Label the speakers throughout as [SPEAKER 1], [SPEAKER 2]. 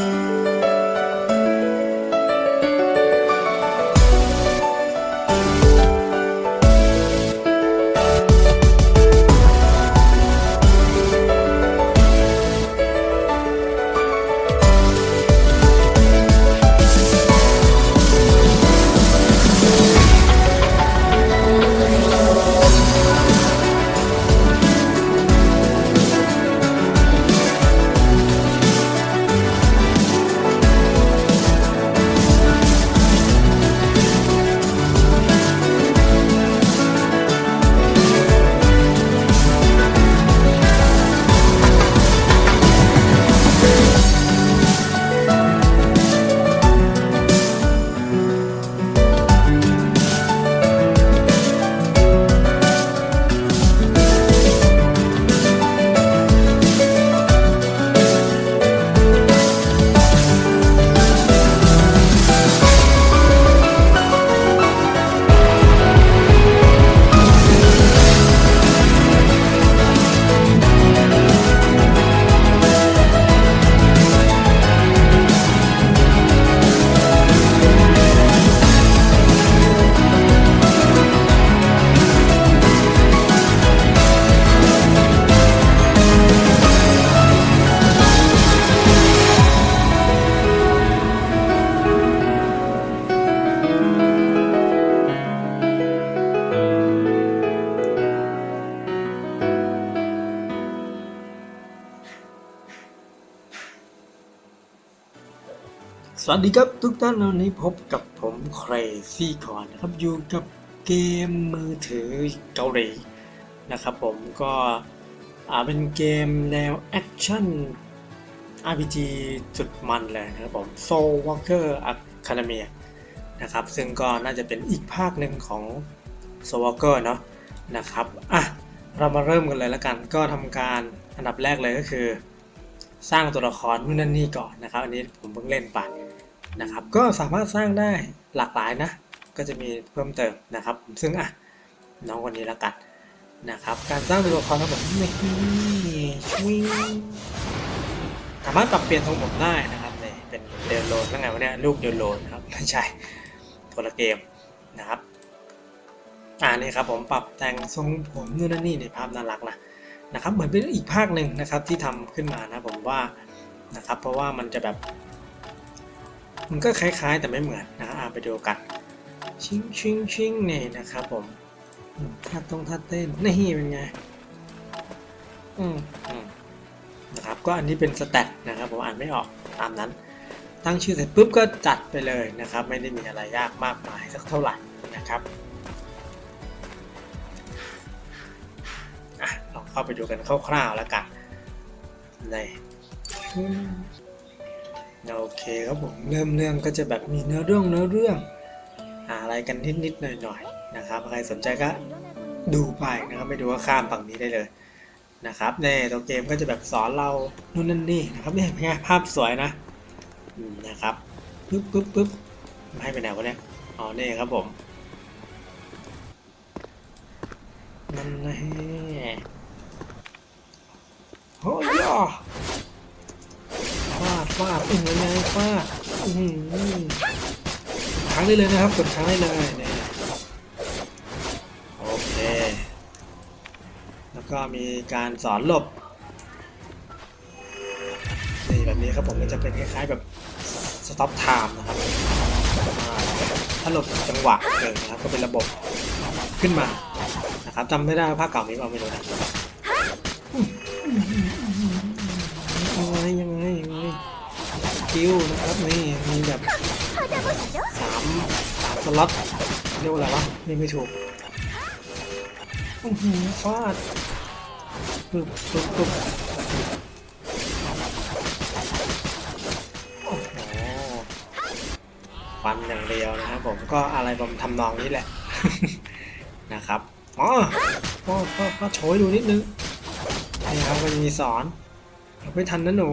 [SPEAKER 1] ส วัสดีครับทุกท่านวันนี้พบกับผมเครซี่คอนนะครับอยู่กับเกมมือถือเกาหลีนะครับผมก็อ่าเป็นเกมแนวแอคชั่น RPG สุดมันเลยนะครับผม Soul Walker Academia นะครับซึ่งก็น่าจะเป็นอีกภาคหนึ่งของ Soul Walker เนาะนะครับอะเรามาเริ่มกันเลยแล้วกันก็ทำการอันดับแรกเลยก็คือ สร้างตัวละครนู่นนั่นนี่ก่อนนะครับ อันนี้ผมเพิ่งเล่นไปน นะครับ ก็สามารถสร้างได้หลากหลายนะ ก็จะมีเพิ่มเติมนะครับ ซึ่งอะน้องคนนี้ล้วกันนะครับ การสร้างตัวละครครับผมนี่ชิงสามารถปรับเปลี่ยนทรงผมได้นะครับเนี่ยเป็นเดลโลนแล้วไงวะเนี่ยลูกเดลโลนครับไม่ใช่คนละเกมนะครับอ่านี่ครับผมปรับแต่งทรงผมนู่นนั่นนี่ในภาพน่ารักนะนะครับเหมือนเป็นอีกภาคหนึ่งนะครับที่ทำขึ้นมานะผมว่านะครับเพราะว่ามันจะแบบ มันก็คล้ายๆ แต่ไม่เหมือนนะอะไปดูกัน ชิงชิงชิงนี่นะครับผมอืมท่าตรงท่าเต้นนี่เป็นไง อืมอืมนะครับ ก็อันนี้เป็นสแตทนะครับผมอ่านไม่ออกตามนั้น ตั้งชื่อเสร็จปุ๊บก็จัดไปเลยนะครับ ไม่ได้มีอะไรยากมากมายสักเท่าไหร่นะครับลองเข้าไปดูกันคร่าวๆแล้วกันนี่ โอเคครับผมเริ่มเรื่องก็จะแบบมีเนื้อเรื่องเนื้อเรื่องอะไรกันนิดๆหน่อยๆนะครับใครสนใจก็ดูไปนะครับไม่ดูก็ข้ามฝั่งนี้ได้เลยนะครับในตัวเกมก็จะแบบสอนเรานู่นนั่นนี่นะครับนี่เป็นไงภาพสวยนะนะครับปึ๊บปึ๊บปึ๊บให้ไปไหนวะเนี่ยอ๋อนี่ครับผมนั่นแหละโอ้ย ฟาดฟาอึ้งยังไงฟาดอืมค้างได้เลยนะครับกดค้างได้เลยเนี่ยโอเค แล้วก็มีการสอนหลบนี่แบบนี้ครับผมมันจะเป็นคล้ายๆแบบ stop time นะครับถ้าหลบจังหวะเกิดนะครับก็เป็นระบบขึ้นมานะครับจำไม่ได้ภาคเก่ามีเปล่าไม่รู้นะ กิลนะครับนี่มีแบบสามสามสล็อตเรียกว่าอะไรวะนี่ไม่ถูกอื้อหือฟาดปึ๊บปึ๊บปึ๊บโอ้โหฟันอย่างเดียวนะครับผมก็อะไรประมทำนองนี้แหละนะครับอ๋อก็ก็โชยดูนิดนึงนี่ครับมันมีสอนไม่ทันนะหนู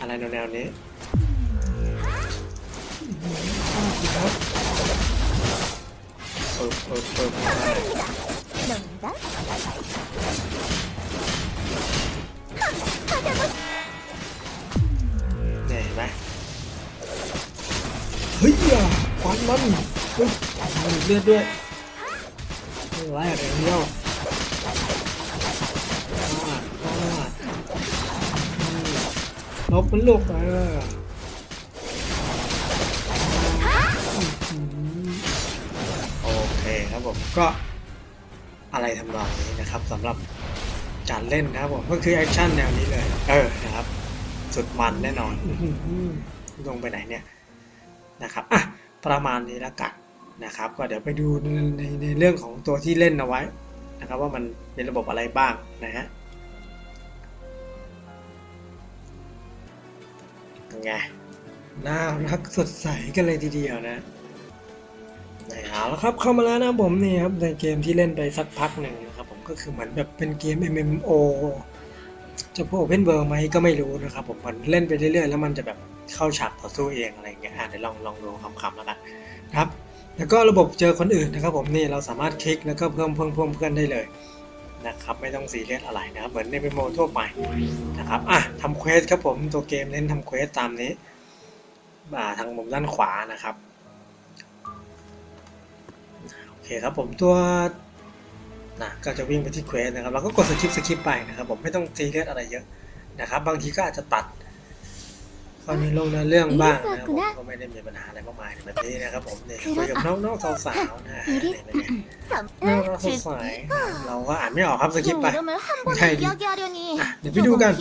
[SPEAKER 1] อะไรแนวแนวนี้ครับเปิบเปิบเปิ
[SPEAKER 2] บได้
[SPEAKER 1] เนี่ยเห็นไหมเฮ้ยอย่าฟันมันเฮ้ยเลือดด้วยไล่ไหวอะไรเดียว ลบมันลูกเอออื้อหือโอเคครับผมก็อะไรทำนองนี้นะครับสำหรับการเล่นนะครับผมก็คือแอคชั่นแนวนี้เลย เออนะครับ สุดมันแน่นอนอื้อหือลงไปไหนเนี่ยนะครับอะประมาณนี้แล้วกันนะครับ ก็เดี๋ยวไปดูในในในเรื่องของตัวที่เล่นเอาไว้นะครับ ว่ามันเป็นระบบอะไรบ้างนะฮะ ไงน่ารักสดใสกันเลยทีเดียวนะเอาแล้วครับเข้ามาแล้วนะผมนี่ครับในเกมที่เล่นไปสักพักหนึ่งนะครับผมก็คือเหมือนแบบเป็นเกม MMO จะพวก Open World ไหมก็ไม่รู้นะครับผมมันเล่นไปเรื่อยๆ แล้วมันจะแบบเข้าฉากต่อสู้เองอะไรอย่างเงี้ยอะเดี๋ยวลองลองดูคำๆแล้วกันครับ แล้วก็ระบบเจอคนอื่นนะครับผมนี่เราสามารถคลิกแล้วก็เพิ่มเพิ่มเพิ่มเพื่อนได้เลย นะครับไม่ต้องซีเรียสอะไรนะครับเหมือนในเมโมทั่วไปนะครับอะทำเควสครับผมตัวเกมเน้นทำเควสตามนี้อ่าทางมุมด้านขวานะครับโอเคครับผมตัวนะก็จะวิ่งไปที่เควสนะครับเราก็กดสกิปสกิปไปนะครับผมไม่ต้องซีเรียสอะไรเยอะนะครับบางทีก็อาจจะตัด ตอนนี้ลงในเรื่องบ้างนะครับผมก็ไม่ได้มีปัญหาอะไรมากมายในวันนี้นะครับผมเนี่ยคุยกับน้องๆสาวๆนะฮะน้องๆสาวๆเราก็อ่านไม่ออกครับสคริป
[SPEAKER 2] ต์
[SPEAKER 1] ไปใช่ดิเดี๋ย
[SPEAKER 2] วไปดูกัน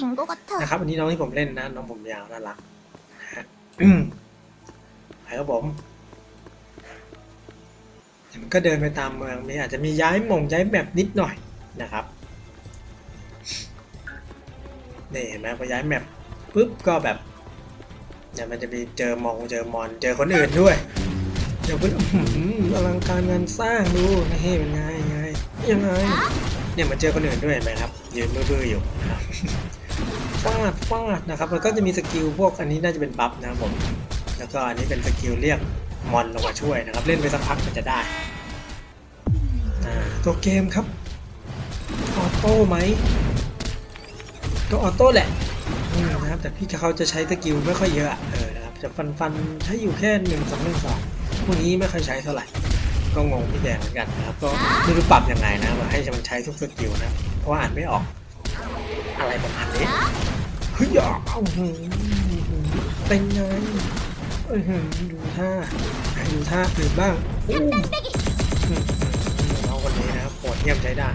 [SPEAKER 1] นะครับอันนี้น้องที่ผมเล่นนะน้องผมยาวน่ารักไปครับผมมันก็เดินไปตามเมืองมีอาจจะมีย้ายหม่งย้ายแบบนิดหน่อยนะครับนี่เห็นไหมพอย้ายแมปปุ๊บก็แบบ เนี่ยมันจะมีเจอมองเจอมอนเจอคนอื่นด้วย เดี๋ยวคุณอื้อหืออลังการงานสร้างดูนี่เป็นไงยังไงยังไงเนี่ยมันเจอคนอื่นด้วยเห็นไหมครับยืนมือๆอยู่นะครับฟาดฟาดนะครับแล้วก็จะมีสกิลพวกอันนี้น่าจะเป็นบัฟนะครับผมแล้วก็อันนี้เป็นสกิลเรียกมอนลงมาช่วยนะครับ เล่นไปสักพักมันจะได้อ่าตัวเกมครับออโต้ไหมก็ออโต้แหละ อืมนะครับ แต่พี่เขาจะใช้สกิลไม่ค่อยเยอะเออนะครับจะฟันฟันใช้อยู่แค่หนึ่งสองหนึ่งสองพวกนี้ไม่ค่อยใช้เท่าไหร่ ก็งงพี่แดงเหมือนกันนะครับ ก็ไม่รู้ปรับยังไงนะมาให้มันใช้ทุกสกิลนะ เพราะว่าอ่านไม่ออก อะไรประมาณนี้เฮ้ยอะเอเป็นไงเอ้ยหือดูท่าดูท่าอื่นบ้างอู้หือน้องคนนี้นะครับโหดเยี่ยมใช้ได้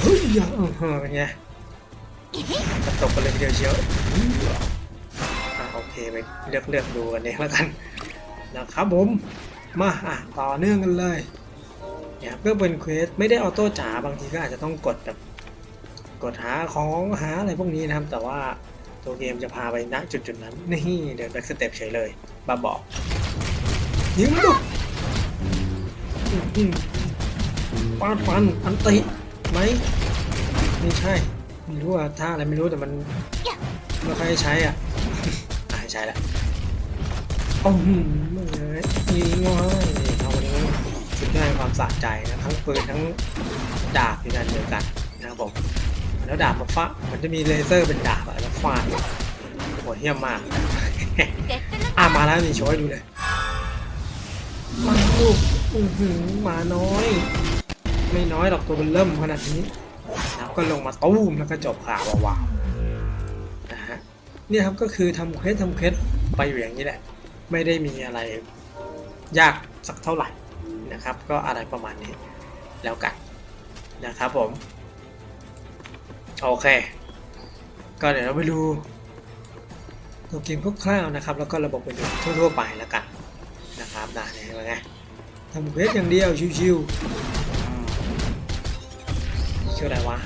[SPEAKER 1] เฮ้ยอะเออเป็นไง กระตกกันเลยทีเดียวเชียวอะโอเคไปเลือกเลือกดูกันเองแล้วกันนะครับผมมาอะต่อเนื่องกันเลยเนี่ยครับก็เป็นเควสไม่ได้ออโต้จ๋าบางทีก็อาจจะต้องกดแบบกดหาของหาอะไรพวกนี้นะครับ แต่ว่าตัวเกมจะพาไปณจุดจุดๆนั้นนี่เดินแบ็กสเต็ปเฉยเลยบ้าบอกยิงมันดุปาดฟันอันติไหมไม่ใช่ ไม่รู้ว่าท่าอะไรไม่รู้แต่มันไม่ค่อยให้ใช้อะอะให้ใช้แล้วโอ้โหยิงว่านี่เอาวันนี้สุดยอดความสะใจนะทั้งปืนทั้งดาบอยู่ในอันเดียวกันนะครับผมแล้วดาบมาฟามันจะมีเลเซอร์เป็นดาบอะแล้วฟาดโหดเหี้ยมมากอะมาแล้วนี่โชว์ให้ดูเลยมาลูกอือหือมาน้อย ไม่น้อยหรอกตัวมันเริ่มขนาดนี้ ก็ลงมาตู้มแล้วก็จบข่าวว้าวๆนะฮะเนี่ยครับก็คือทำเควสทำเควสไปอยู่อย่างนี้แหละ ไม่ได้มีอะไรยากสักเท่าไหร่นะครับ ก็อะไรประมาณนี้แล้วกันนะครับผม โอเค ก็เดี๋ยวเราไปดูตัวเกมคร่าวๆนะครับ แล้วก็ระบบเป็นทั่วๆไปแล้วกันนะครับนะนี่เป็นไงทำเควสอย่างเดียวชิวๆชื่ออะไรวะ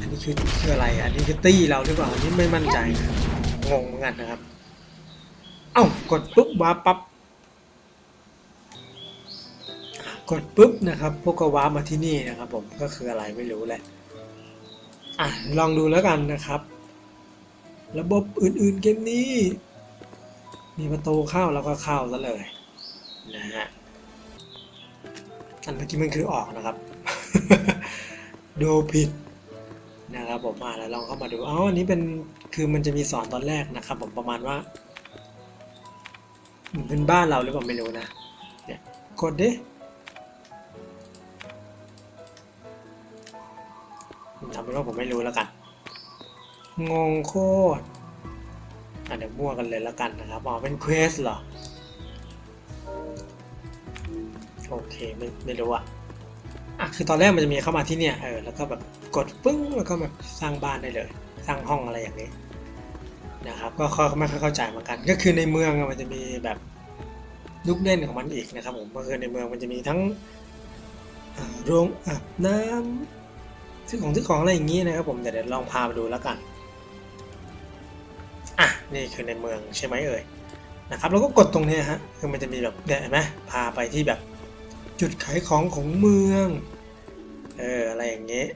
[SPEAKER 1] อันนี้คือคืออะไร อันนี้คือตี้เราหรือเปล่า อันนี้ไม่มั่นใจนะงงเหมือนกันนะครับ เอ้ากดปุ๊บวาปั๊บ กดปุ๊บนะครับ พวกก็วามาที่นี่นะครับผมก็คืออะไรไม่รู้แหละอะลองดูแล้วกันนะครับ ระบบอื่นๆเกมนี้ มีประตูเข้าแล้วก็เข้าซะเลยนะฮะอันเมื่อกี้มันคือออกนะครับ ดูผิดนะครับผมอ่าแล้วลองเข้ามาดูอ๋ออันนี้เป็นคือมันจะมีสอนตอนแรกนะครับ ผมประมาณว่าเหมือนเป็นบ้านเราหรือเปล่าไม่รู้นะเนี่ยกดดิทำเป็นว่าผมไม่รู้แล้วกัน งงโคตรอะเดี๋ยวมั่วกันเลยแล้วกันนะครับอ๋อเป็นเควสเหรอ โอเค ไม่ไม่รู้อะ่ะ คือตอนแรกมันจะมีเข้ามาที่เนี่ยเออแล้วก็แบบกดปึ้งแล้วก็แบบสร้างบ้านได้เลย สร้างห้องอะไรอย่างนี้นะครับก็ค่อยไม่ค่อยเข้าใจเหมือนกัน ก็คือในเมืองมันจะมีแบบลูกเล่นของมันอีกนะครับผมก็คือในเมืองมันจะมีทั้งโรงอาบน้ำซื้อของซื้อของอะไรอย่างนี้นะครับผมเดี๋ยวเดี๋ยวลองพาไปดูแล้วกันอะนี่คือในเมืองใช่ไหมเอ่ยนะครับแล้วก็กดตรงเนี้ยฮะคือมันจะมีแบบเนี่ยเห็นไหมพาไปที่แบบจุดขายของของเมือง เออ อะไรอย่างเงี้ย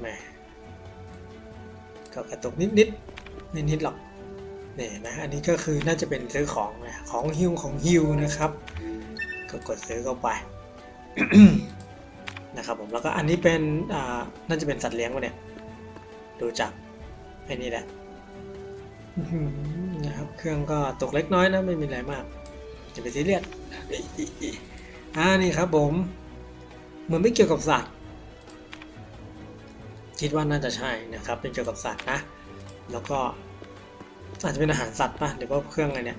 [SPEAKER 1] แหมก็กระตุกนิดนิดนิดนิดหรอกเนี่ยนไหมอันนี้ก็คือน่าจะเป็นซื้อของนะของฮิวของฮิวนะครับ ก็กดซื้อเข้าไปนะครับผมแล้วก็อันนี้เป็นอ่าน่าจะเป็นสัตว์เลี้ยงวะเนี่ยดูจากไอ้นี่แหละนะครับเครื่องก็ตกเล็กน้อยนะไม่มีอะไรมากจะไปซีเรียส อ่านี่ครับผมเหมือนไม่เกี่ยวกับสัตว์ คิดว่าน่าจะใช่นะครับ เป็นเกี่ยวกับสัตว์นะ แล้วก็อาจจะเป็นอาหารสัตว์ป่ะหรือว่าเครื่องอะไรเนี่ย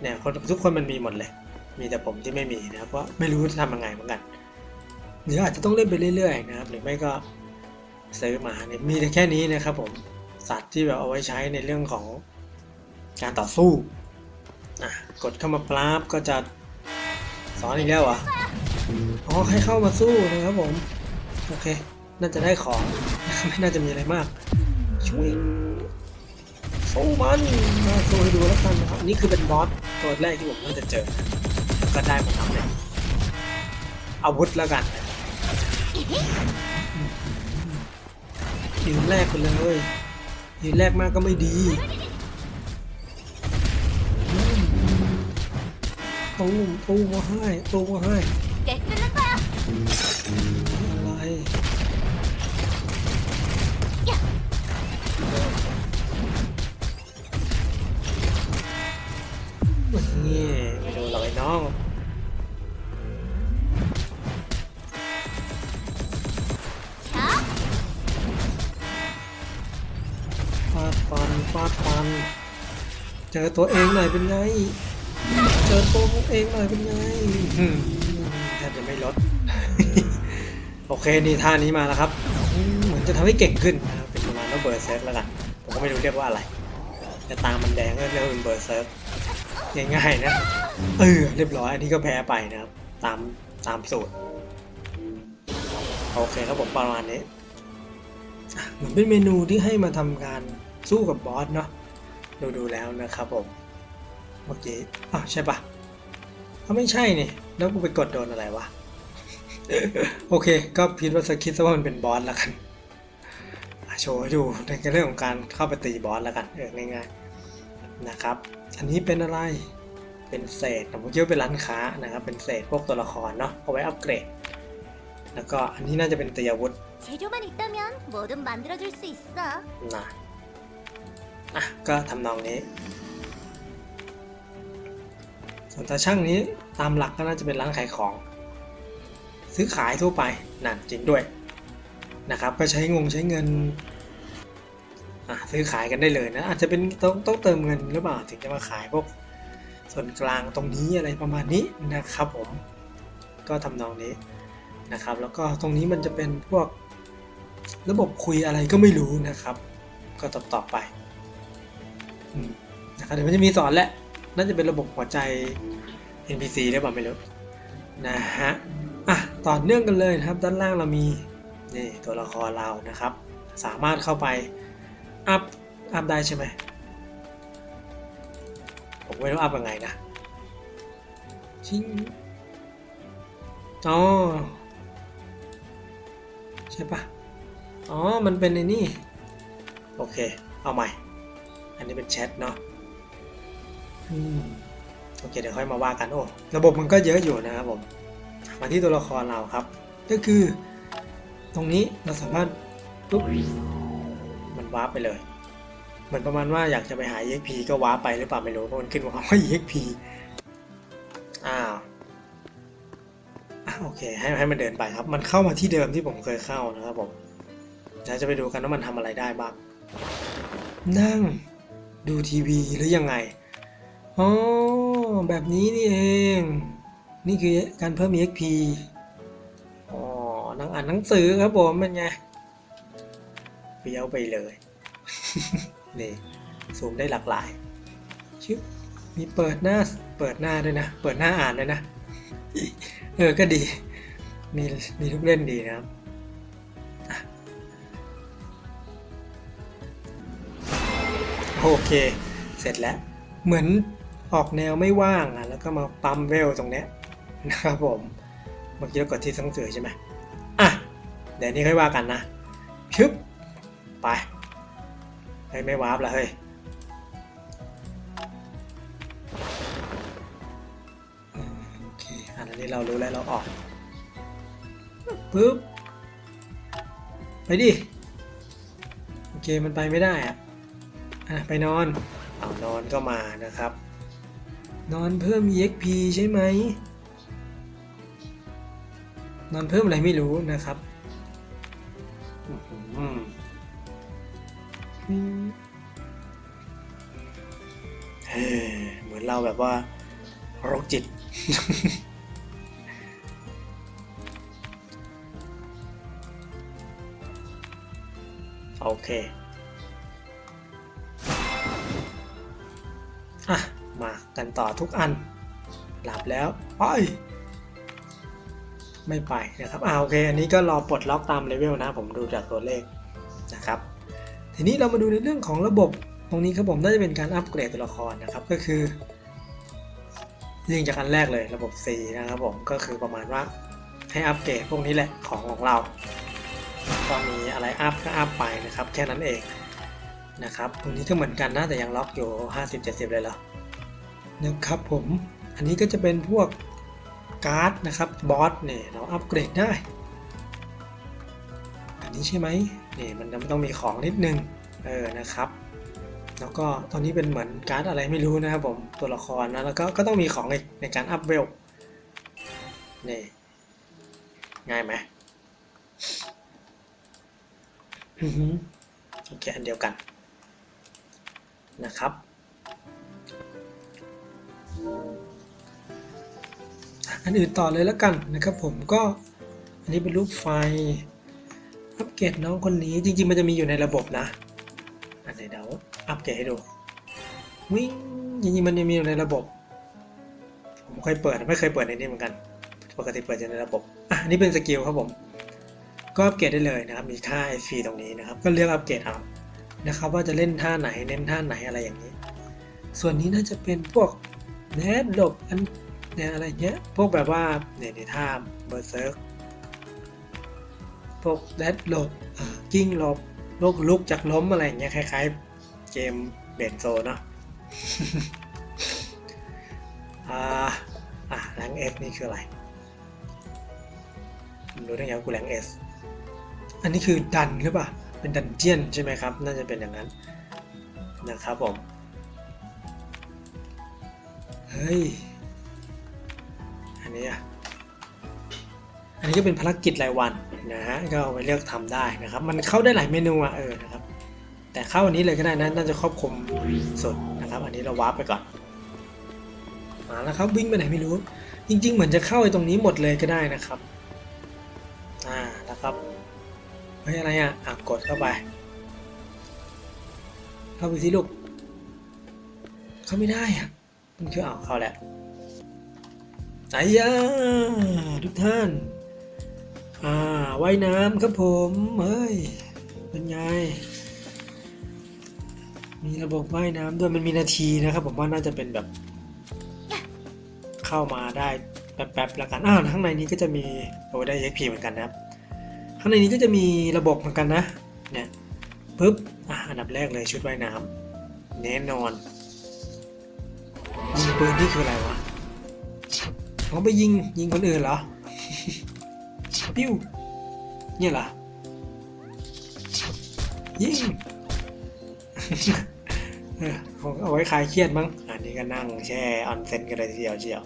[SPEAKER 1] เนี่ยคนทุกคนมันมีหมดเลย มีแต่ผมที่ไม่มีนะครับเพราะไม่รู้จะทำยังไงเหมือนกันหรืออาจจะต้องเล่นไปเรื่อยๆนะครับ หรือไม่ก็ซื้อมาเนี่ยมีแต่แค่นี้นะครับผมสัตว์ที่แบบเอาไว้ใช้ในเรื่องของการต่อสู้อะกดเข้ามาปราบก็จะ สอนอีกแล้วเหรอ อ๋อให้เข้ามาสู้นะครับผม โอเค น่าจะได้ของ ไม่น่าจะมีอะไรมาก ช่วยสู้มันมาสู้ให้ดูแล้วกันนะครับนนี่คือเป็นบอสตัวแรกที่ผมน่าจะเจอ ก็ได้มาทำเลยอาวุธแล้วกันยืนแรกไปเลยยืนแรกมากก็ไม่ดี ตู้มตู้มมาให้ตู้มมาให้อะไรนี่ม่นหรอกไอ้น้องฟาดฟันฟาดฟัน เจอตัวเองหน่อยเป็นไง เจอตัวเองหน่อยเป็นไงแทบจะไม่ลด โอเคนี่ท่านี้มาแล้วครับ เหมือนจะทำให้เก่งขึ้นนะครับเป็นประมาณว่าเบอร์เซิร์ฟแล้วกันผมก็ไม่รู้เรียกว่าอะไร แต่ตามมันแดงก็เรียกว่าเป็นเบอร์เซิร์ฟง่ายๆนะเออเรียบร้อยอันนี้ก็แพ้ไปนะครับ ตามตามสูตรโอเคครับผมประมาณนี้เหมือนเป็นเมนูที่ให้มาทำการสู้กับบอสเนาะดูดูๆแล้วนะครับผม โอเคอ้าวใช่ปะก็ไม่ใช่นี่แล้วกูไปกดโดนอะไรวะ โอเค ก็พิดว่าสคิดซะว่ามันเป็นบอสแล้วกันโชว์ให้ดูในเรื่องของการเข้าไปตีบอสแล้วกันเออง่ายๆนะครับ อันนี้เป็นอะไรเป็นเศษผมเยอเป็นร้านค้านะครับ เป็นเศษพวกตัวละครเนาะเอาไว้อัปเกรด แล้วก็อันนี้น่าจะเป็นตีอาวุธนะอะก็ทำนองนี้ ส่วนตาช่างนี้ตามหลักก็น่าจะเป็นร้านขายของ ซื้อขายทั่วไปนั่นจริงด้วยนะครับก็ใช้งงใช้เงินซื้อขายกันได้เลยนะอาจจะเป็นต้องต้องเติมเงินหรือเปล่าถึงจะมาขายพวกส่วนกลางตรงนี้อะไรประมาณนี้นะครับผมก็ทำนองนี้นะครับ แล้วก็ตรงนี้มันจะเป็นพวกระบบคุยอะไรก็ไม่รู้นะครับ ก็ตอบตอไปอืมนะครับเดี๋ยวมันจะมีสอนแหละ น่าจะเป็นระบบหัวใจ NPC ได้ป่ะไม่รู้นะฮะอะต่อเนื่องกันเลยนะครับ ด้านล่างเรามีนี่ตัวละครเรานะครับ สามารถเข้าไปอัพอัพได้ใช่ไหมผมไม่รู้อัพยังไงนะชิงอ๋อใช่ปะอ๋อ มันเป็นในนี่ โอเค เอาใหม่ อันนี้เป็นแชทเนาะ โอเคเดี๋ยวค่อยมาว่ากันโอ้ระบบมันก็เยอะอยู่นะครับผมมาที่ตัวละครเราครับ ก็คือ ตรงนี้เราสามารถปุ๊บมันวาร์ปไปเลยเหมือนประมาณว่าอยากจะไปหา EXP ก็ว้าร์ปไปหรือเปล่าไม่รู้เพราะมันขึ้นมาว่า EXP อ้าวโอเคให้ให้มันเดินไปครับ มันเข้ามาที่เดิมที่ผมเคยเข้านะครับผมเดี๋ยวจะไปดูกันว่ามันทำอะไรได้บ้างนั่งดูทีวีหรือยังไง อ๋อแบบนี้นี่เอง นี่คือการเพิ่ม EXP อ๋อนั่งอ่านหนังสือครับผมเป็นไงเปี้ยวไปเลย นี่ซูมได้หลากหลาย ชึบมีเปิดหน้า เปิดหน้าด้วยนะ เปิดหน้าอ่านด้วยนะ เออ ก็ดี มี มีทุกเล่นดีนะครับโอเค เสร็จแล้ว เหมือน ออกแนวไม่ว่างอะแล้วก็มาปั๊มเวลตรงเนี้ยนะครับผมเมื่อกี้เรากดที่สังสือใช่ไหมอะเดี๋ยวนี้ค่อยว่ากันนะชึบไปเฮ้ยไม่วาร์ปแล้วเฮ้ยโอเคอันนี้เรารู้แล้วเราออกปึ๊บไปดิโอเคมันไปไม่ได้อะอะไปนอนเอานอนก็มานะครับ นอนเพิ่ม EXP ใช่ไหม นอนเพิ่มอะไรไม่รู้นะครับเหมือนเราแบบว่าโรคจิต โอเค อะ กันต่อทุกอัน หลับแล้วไปไม่ไปนะครับอ่าโอเค อันนี้ก็รอปลดล็อกตามเลเวลนะ ผมดูจากตัวเลขนะครับ ทีนี้เรามาดูในเรื่องของระบบตรงนี้ครับผมน่าจะเป็นการอัปเกรดตัวละครนะครับก็คือยิงจากอันแรกเลยระบบ C นะครับผมก็คือประมาณว่าให้อัปเกรดพวกนี้แหละของของเราก็มีอะไรอัพก็อัพไปนะครับ แค่นั้นเองนะครับตรงนี้ก็เหมือนกันนะแต่ยังล็อกอยู่ 50-70 เลยเหรอ นะครับผมอันนี้ก็จะเป็นพวกการ์ดนะครับบอสเนี่ยเราอัปเกรดได้ อันนี้ใช่ไหมนี่มันต้องมีของนิดนึงเออนะครับ แล้วก็ตอนนี้เป็นเหมือนการ์ดอะไรไม่รู้นะครับผมตัวละครนะแล้วก็ก็ต้องมีของในในการอัพเวลนี่ง่ายไหมโอเคอันเดียวกันนะครับ อันอื่นต่อเลยแล้วกันนะครับผมก็อันนี้เป็นรูปไฟอัปเกรดน้องคนนี้จริงๆ มันจะมีอยู่ในระบบนะอันไหนเดี๋ยวอัปเกรดให้ดูวิ่งจริงๆมันยังมีอยู่ในระบบ ผมเคยเปิดไม่เคยเปิดในนี้เหมือนกัน ปกติเปิดจะในระบบอะอันนี้เป็นสกิลครับผมก็อัปเกรดได้เลยนะครับมีค่า SP ตรงนี้นะครับ ก็เลือกอัปเกรดเอานะครับว่าจะเล่นท่าไหนเน้นท่าไหนอะไรอย่างนี้ ส่วนนี้น่าจะเป็นพวก นทหลบอันเนี่ยอะไรเงี้ย พวกแบบว่าเนี่ยในท่าเบอร์เซิร์กพวกแดดหลบกิ้งหลบลูกลุกจากล้มอะไรเงี้ยคล้ายๆ เกมเบนโซเนาะอ่าอะแรงเอสนี่คืออะไรรู้ได้ไงว่ากูแรงเอสอันนี้คือดันหรือเปล่าเป็นดันเจียนใช่ไหมครับ น่าจะเป็นอย่างนั้นนะครับผม เฮ้ย อันนี้อะ อันนี้ก็เป็นภารกิจรายวันนะฮะ ก็เอาไปเลือกทำได้นะครับ มันเข้าได้หลายเมนูอะเออนะครับ แต่เข้าอันนี้เลยก็ได้นะ น่าจะครอบคลุมสุดนะครับ อันนี้เราวาร์ปไปก่อน มาแล้วครับวิ่งไปไหนไม่รู้ จริง ๆ เหมือนจะเข้าไอ้ตรงนี้หมดเลยก็ได้นะครับ อ่าแล้วครับเฮ้ยอะไรอะอะกดเข้าไป เข้าไปสิลูก เข้าไม่ได้อะ มันคือเอาเข้าแล้วไอ้ยาทุกท่าน อ่าว่ายน้ำครับผมเฮ้ยเป็นไงมีระบบว่ายน้ำด้วยมันมีนาทีนะครับผมว่าน่าจะเป็นแบบ เข้ามาได้แป๊บๆแล้วกันอ้าวข้างในนี้ก็จะมีโอ้ได้ XP เหมือนกันนะครับ ข้างในนี้ก็จะมีระบบเหมือนกันนะเนี่ยปึ๊บอะอันดับแรกเลยชุดว่ายน้ำแน่นอน ปืนนี่คืออะไรวะเขาไปยิงยิงคนอื่นเหรอ ปิ้ว เนี่ยเหรอ ยิงเออคงเอาไว้คลายเครียดมั้ง อันนี้ก็นั่งแช่ออนเซ็นกันเลยทีเดียวเชียว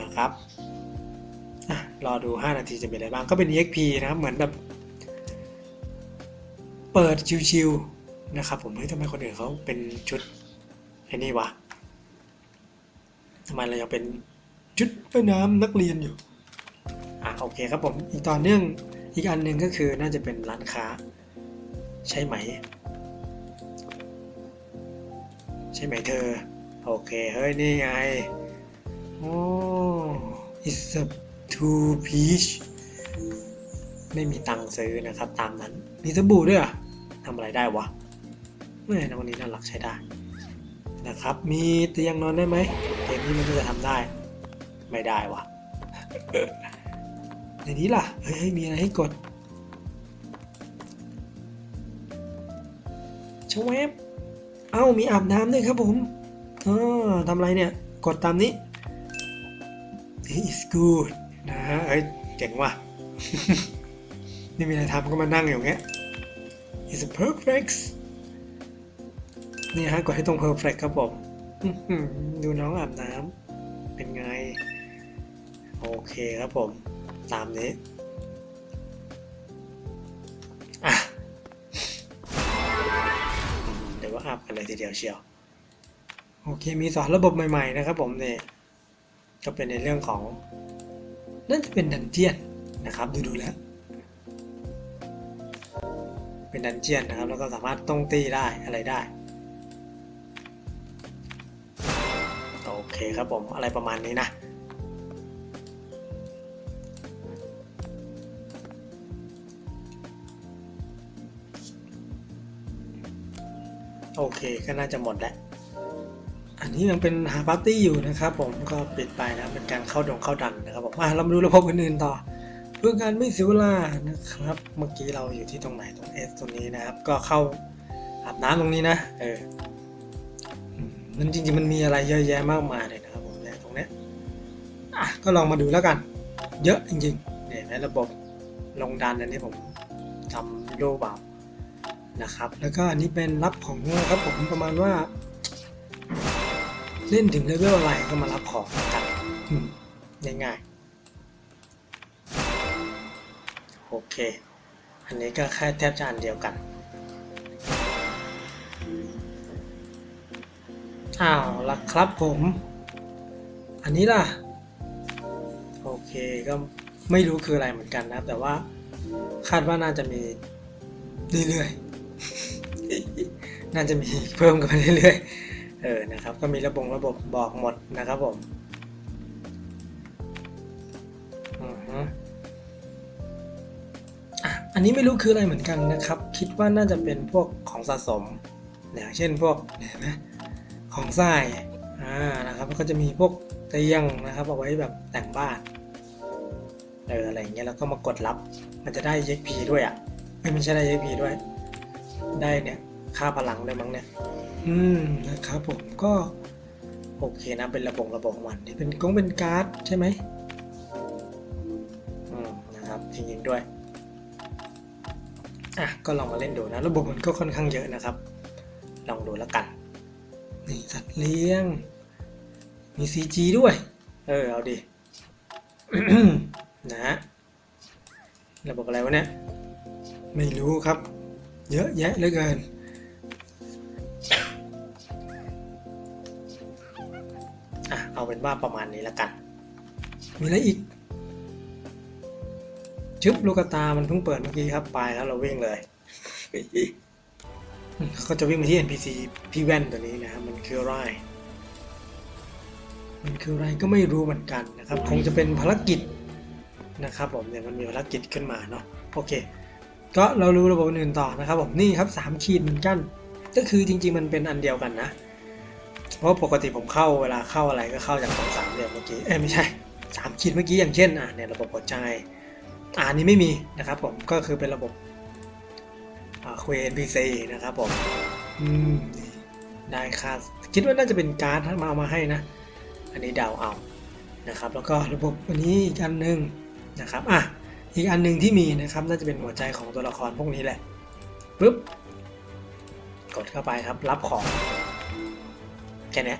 [SPEAKER 1] นะครับอรอดู 5 นาทีจะมีอะไรบ้าง ก็เป็น EXP นะครับ เหมือนแบบเปิดชิวๆนะครับผมเฮ้ยทำไมคนอื่นเขาเป็นชุดไอ้นี่วะ ทำไมเรายังเป็นชุดว่ายน้ำนักเรียนอยู่ อะโอเคครับผม อีกต่อเนื่องอีกอันหนึ่งก็คือน่าจะเป็นร้านค้า ใช่ไหม ใช่ไหมเธอ โอเค เฮ้ย นี่ไง โอ้ it's a two peach ไม่มีตังค์ซื้อนะครับ ตามนั้น มีสบู่ด้วยเหรอะทำอะไรได้วะแม่นะวันนี้น่ารักใช้ได้ นะครับ มีเตียงนอนได้ไหมเกม นี้มันจะทำได้ ไม่ได้วะในนี้ล่ะ เฮ้ยมีอะไรให้กดชวบเอ้ามีอาบน้ำด้วยครับผมออทำอะไรเนี่ย กดตามนี้ is good นะฮะเฮ้ยเจ๋งว่ะ นี่มีอะไรทำก็มานั่งอย่างเงี้ย is perfect นี่ฮะกดให้ตรง perfect ครับผม ดูน้องอาบน้ำเป็นไง โอเคครับผม ตามนี้อะอืมเดี๋ยวว่าอัพกันเลยทีเดียวเชียว โอเค มีสอนระบบใหม่ ๆ นะครับผมเนี่ยก็เป็นในเรื่องของน่าจะเป็นดันเจียนนะครับ ดูดูๆแล้ว เป็นดันเจียนนะครับ แล้วก็สามารถต้องตีได้อะไรได้ เคครับผมอะไรประมาณนี้นะโอเคก็น่าจะหมดแล้ว อันนี้ยังเป็นหาปาร์ตี้อยู่นะครับผมก็ปิดไปนะเป็นการเข้าดงเข้าดันนะครับผมอะเรามาดูระบบอื่นๆต่อ เพื่อการไม่เสียเวลานะครับ เมื่อกี้เราอยู่ที่ตรงไหนตรง S ตรงนี้นะครับ ก็เข้าอาบน้ำตรงนี้นะ เออ อืมมันจริงๆมันมีอะไรเยอะแยะมากมายเลยนะครับผมเนี่ตรงนี้อะก็ลองมาดูแล้วกัน เยอะจริงๆเนี่ยในระบบลงดันอันนี้ผมทำโลเปล่านะครับ แล้วก็อันนี้เป็นรับของนครับผมประมาณว่า เล่นถึงเลเวลอะไรก็มารับของกันง่ายๆโอเค อันนี้ก็แค่แทบจะอันเดียวกัน อ้าวละครับผม อันนี้ล่ะ โอเคก็ไม่รู้คืออะไรเหมือนกันนะครับแต่ว่าคาดว่าน่าจะมีเรื่อยๆ น่าจะมีเพิ่มกันเรื่อยๆ เออ นะครับ ก็มีระบบระบบบอกหมดนะครับผมอันนี้ไม่รู้คืออะไรเหมือนกันนะครับ คิดว่าน่าจะเป็นพวกของสะสมอย่างเช่นพวกเห็นไหม ของทรายอ่านะครับก็จะมีพวกเตียงนะครับเอาไว้แบบแต่งบ้านเอออะไรอย่างเงี้ยแล้วก็มากดรับ มันจะได้ XP ด้วยอะไม่ไม่ใช่ได้ XP ด้วย ได้เนี่ยค่าพลังด้วยมั้งเนี่ย อืมนะครับผมก็โอเคนะเป็นระบบระบบของมันที่เป็นกงเป็นการ์ดใช่ไหมอืมนะครับจริงๆด้วยอะก็ลองมาเล่นดูนะ ระบบมันก็ค่อนข้างเยอะนะครับ ลองดูแล้วกัน นี่สัตว์เลี้ยง มี CG ด้วย เออ เอาดินะฮะระบบอะไรวะเนี่ย ไม่รู้ครับ เยอะแยะเหลือเกิน อะ เอาเป็นว่าประมาณนี้แล้วกัน มีอะไรอีก ชึบลูกตา มันเพิ่งเปิดเมื่อกี้ครับ ไปแล้วเราวิ่งเลยก็จะวิ่งไปที่ NPC พี่แว่นตัวนี้นะครับมัน คืออะไร มันคืออะไรก็ไม่รู้เหมือนกันนะครับ คงจะเป็นภารกิจนะครับผมเนี่ยมันมีภารกิจขึ้นมาเนาะโอเค ก็เรารู้ระบบอื่นต่อนะครับผมนี่ครับ3ขีดเหมือนกัน ก็คือจริง ๆ มันเป็นอันเดียวกันนะ เพราะปกติผมเข้าเวลาเข้าอะไรก็เข้าจากตรงสามเหลี่ยมเมื่อกี้เอ้ไม่ใช่สามขีดเมื่อกี้อย่างเช่นอะเนี่ยระบบหัวใจอ่านนี้ไม่มีนะครับผมก็คือเป็นระบบอ่าเคว NPC นะครับผมอืมได้ค่า คิดว่าน่าจะเป็นการ์ดมาเอามาให้นะ อันนี้เดาเอานะครับ แล้วก็ระบบอันนี้อีกอันหนึ่งนะครับอะอีกอันหนึ่งที่มีนะครับน่าจะเป็นหัวใจของตัวละครพวกนี้แหละปึ๊บกดเข้าไปครับรับของแค่นี้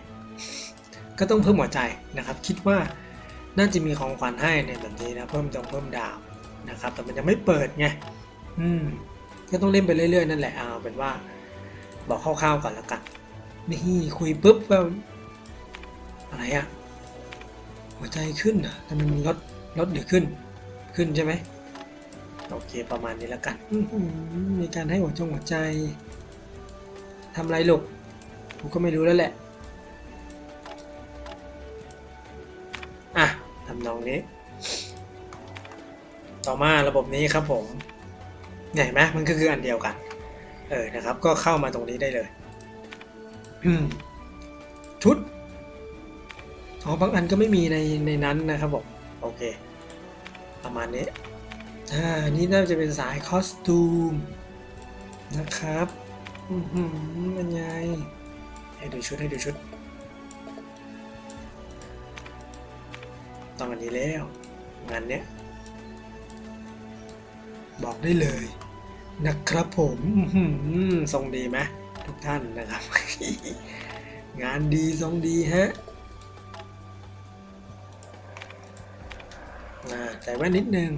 [SPEAKER 1] ก็ต้องเพิ่มหัวใจนะครับ คิดว่าน่าจะมีของขวัญให้ในแบบนี้นะเพิ่มจงเพิ่มดาวนะครับ แต่มันยังไม่เปิดไงอืมก็ต้องเล่นไปเรื่อยๆนั่นแหละเอาเป็นว่าบอกคร่าวๆก่อนแล้วกัน นี่คุยปุ๊บก็อะไรอะหัวใจขึ้นอะแต่มันลดลดหรือขึ้น ขึ้นใช่ไหมโอเคประมาณนี้แล้วกันมีการให้หัวจงหัวใจทำไรลูกผมก็ไม่รู้แล้วแหละอะทำนองนี้ ต่อมาระบบนี้ครับผมเห็นไหมมันก็คืออันเดียวกัน เออนะครับ ก็เข้ามาตรงนี้ได้เลย ชุดอ๋อบางอันก็ไม่มีในในนั้นนะครับผมโอเค ประมาณนี้อ่าอันนี่น่าจะเป็นสายคอสตูมนะครับอือหือเป็นไงให้ดูชุดให้ดูชุดต้องอันนี้แล้วงานเนี้ยบอกได้เลยนะครับผมอื้อหือทรงดีไหม ทุกท่านนะครับ งานดีทรงดีฮะใส่แว่นนิดนึง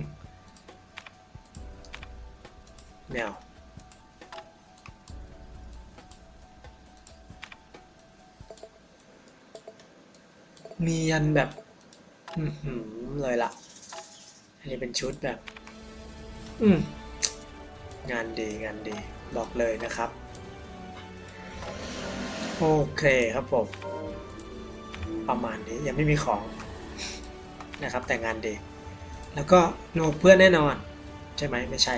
[SPEAKER 1] แนวมียันแบบอือหือเลยล่ะอันนี้เป็นชุดแบบ อืมงานดีงานดี บอกเลยนะครับ โอเคครับผม ประมาณนี้ยังไม่มีของนะครับแต่งานดี แล้วก็โลเพื่อนแน่นอน ใช่ไหมไม่ใช่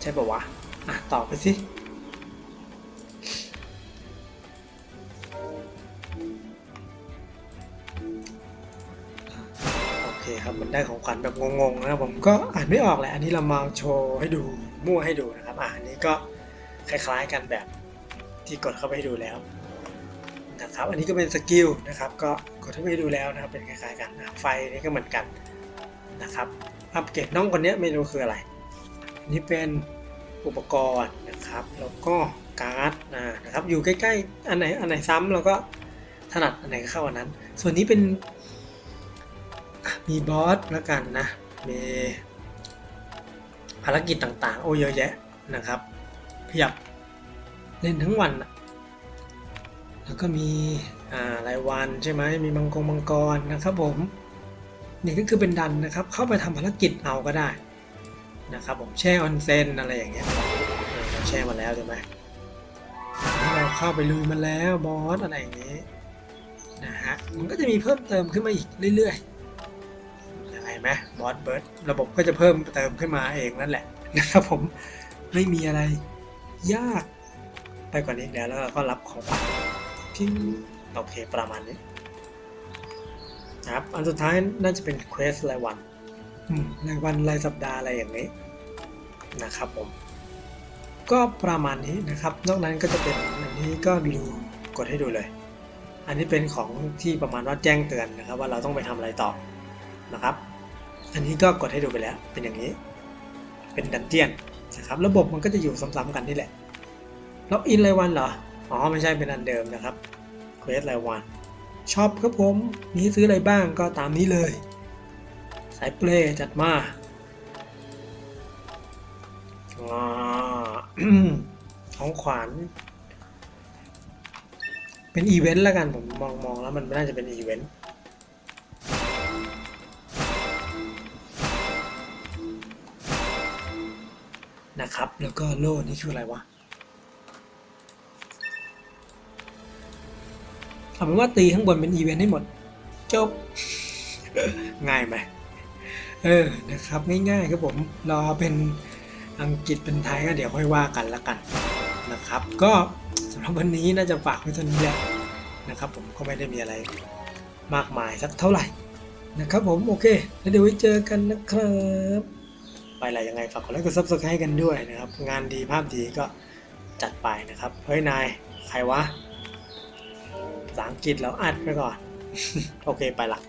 [SPEAKER 1] ใช่ปะวะ อะตอบไปสิโอเคครับมันได้ของขวัญแบบงงๆนะครับผมก็อ่านไม่ออกแหละอันนี้เรามาโชว์ให้ดูมั่วให้ดูนะครับอ่านนี้ก็ คล้ายๆกันแบบที่กดเข้าไปดูแล้วนะครับ อันนี้ก็เป็นสกิลนะครับ ก็กดเข้าไปดูแล้วนะครับ เป็นคล้ายๆกันไฟนี่ก็เหมือนกันนะครับ อัปเกรดน้องคนนี้ไม่รู้คืออะไรนนี้เป็นอุปกรณ์นะครับ แล้วก็การ์ดนะครับ อยู่ใกล้ๆ อันไหนอันไหนซ้ำเราก็ถนัดอันไหนเข้าอันนั้น ส่วนนี้เป็นมีบอสแล้วกันนะ มีภารกิจต่างๆ โอ้เยอะแยะนะครับ เพียบเล่นทั้งวันอะแล้วก็มีอ่ารายวันใช่ไหมมีมังกรมังกรนะครับผมนี่ก็คือเป็นดันนะครับ เข้าไปทำภารกิจเอาก็ได้นะครับผมแช่ออนเซนอะไรอย่างเงี้ยเราแช่มาแล้วใช่ไหมเราเข้าไปลุยมันแล้วบอสอะไรอย่างนี้ยนะฮะมันก็จะมีเพิ่มเติมขึ้นมาอีกเรื่อยๆยังไงไหมบอสเบิร์ดระบบก็จะเพิ่มเติมขึ้นมาเองนั่นแหละนะครับผมไม่มีอะไร ยาก ไปกว่านี้อีกแล้วแล้วเราก็รับของขวัญที่โอเคประมาณนี้นะครับอันสุดท้ายน่าจะเป็นเควสรายวันอืมรายวันรายสัปดาห์อะไรอย่างนี้นะครับผม ก็ประมาณนี้นะครับ นอกนั้นก็จะเป็นอันนี้ก็ดูกดให้ดูเลย อันนี้เป็นของที่ประมาณว่าแจ้งเตือนนะครับ ว่าเราต้องไปทำอะไรต่อนะครับ อันนี้ก็กดให้ดูไปแล้ว เป็นอย่างนี้ เป็นดันเจียน นะครับระบบมันก็จะอยู่ซ้ำๆกันนี่แหละล็อกอินรายวันเหรออ๋อไม่ใช่เป็นอันเดิมนะครับเควสรายวันชอบครับผมนี้ซื้ออะไรบ้างก็ตามนี้เลย สายเปลจัดมาของขวัญเป็นอีเวนต์แล้วกันผมมองมองแล้วมันไม่น่าจะเป็นอีเวนต์ นะครับ แล้วก็โล่นี่คืออะไรวะเอาเป็นว่าตีข้างบนเป็นอีเวนต์ให้หมด จบ ง่ายไหมเออนะครับง่ายๆครับผมรอเป็นอังกฤษเป็นไทยก็เดี๋ยวค่อยว่ากันละกันนะครับ ก็สำหรับวันนี้น่าจะฝากไว้เท่านี้แหละนะครับ ผมก็ไม่ได้มีอะไรมากมายสักเท่าไหร่นะครับผมโอเค แล้วเดี๋ยวไว้เจอกันนะครับ ไปอะไรยังไงฝากกดไลค์กดซับสไครต์กันด้วยนะครับ งานดีภาพดีก็จัดไปนะครับ เฮ้ยนาย ใครวะภาษาอังกฤษแล้วอัดไปก่อน โอเคไปละ